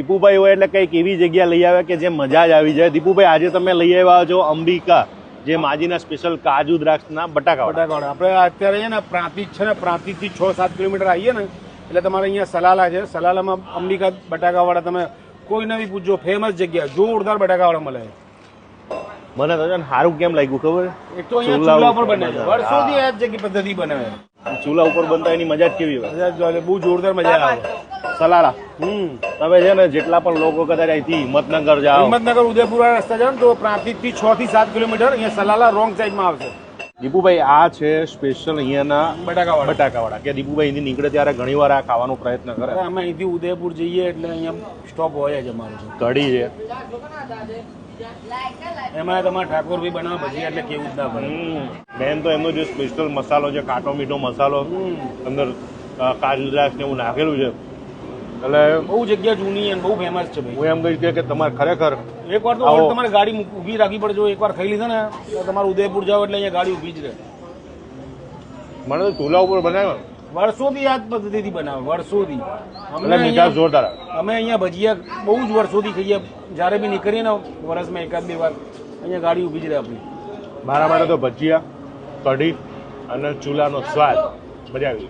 દીપુભાઈ હોય એટલે કંઈક એવી જગ્યા લઈ આવે કે જે મજા જ આવી જાય. દીપુભાઈ આજે તમે લઈ આવ્યા છો અંબિકા જે માજીના સ્પેશિયલ કાજુ દ્રાક્ષના બટાકા વડા. બટાકાવાળા આપણે અત્યારે છે ને પ્રાંતિજ છે ને પ્રાંતિજથી છ સાત કિલોમીટર આવીએ ને એટલે તમારે અહીંયા સલાલા છે. સલાલામાં અંબિકા બટાકાવાળા તમે કોઈને બી પૂછજો ફેમસ જગ્યા જોરદાર બટાકાવાળા મળે. મને તો ને સારું કેમ લાગ્યું ખબર? એક તો અહીંયા ચૂલા પર બને. વર્ષોથી આ જ જગ્યા પદ્ધતિ બનાવે ચૂલા ઉપર બનતા એની મજા જ કેવી હોય? બહુ જોરદાર મજા આવે. સલાલા. હમ. તમે છે ને જેટલા પણ લોકો કદાચ અહીંથી હિંમતનગર જાઓ. હિંમતનગર ઉદયપુર વાળા રસ્તા જાઓ ને તો પ્રાંતિકથી છ થી સાત કિલોમીટર અહીંયા સલાલા રોંગ સાઈડમાં આવશે. દીપુભાઈ આ છે સ્પેશિયલ અહીંયાના બટાકાવાળા. બટાકાવાળા. કે દીપુભાઈ અહીંથી નીકળે ત્યારે ઘણી વાર આ ખાવાનો પ્રયત્ન કરે. અમે અહીંથી ઉદયપુર જઈએ એટલે અહીંયા સ્ટોપ હોય જ અમારો કઢી છે. એમાં તમારે ઠાકોર બી બનાવે ભજીયા એટલે કેવું જ ના બને બેન તો એમનો જે સ્પેશિયલ મસાલો છે કાટો મીઠો મસાલો અંદર કાજુ દ્રાક્ષ ને એવું નાખેલું છે. એટલે બહુ જગ્યા જૂની અને બહુ ફેમસ છે ભાઈ. હું એમ કહીશ કે- તમારે ખરેખર એક વાર તો તમારે ગાડી ઊભી રાખવી પડજો એક વાર ખાઈ લીધા ને તમારે ઉદયપુર જાવ એટલે અહીંયા ગાડી ઊભી જ રહે. મને તો ચૂલા ઉપર બનાવ્યો. વર્ષોથી આ પદ્ધતિથી બનાવે વર્ષોથી. અમને મીઠાશ જોરદાર. અમે અહીંયા ભજીયા બહુ જ વર્ષોથી ખાઈએ. જ્યારે બી નીકળીએ ને વર્ષમાં એકાદ બે વાર અહીંયા ગાડી ઊભી જ રહે આપણી. મારા માટે તો ભજીયા કઢી અને ચૂલાનો સ્વાદ મજા આવી.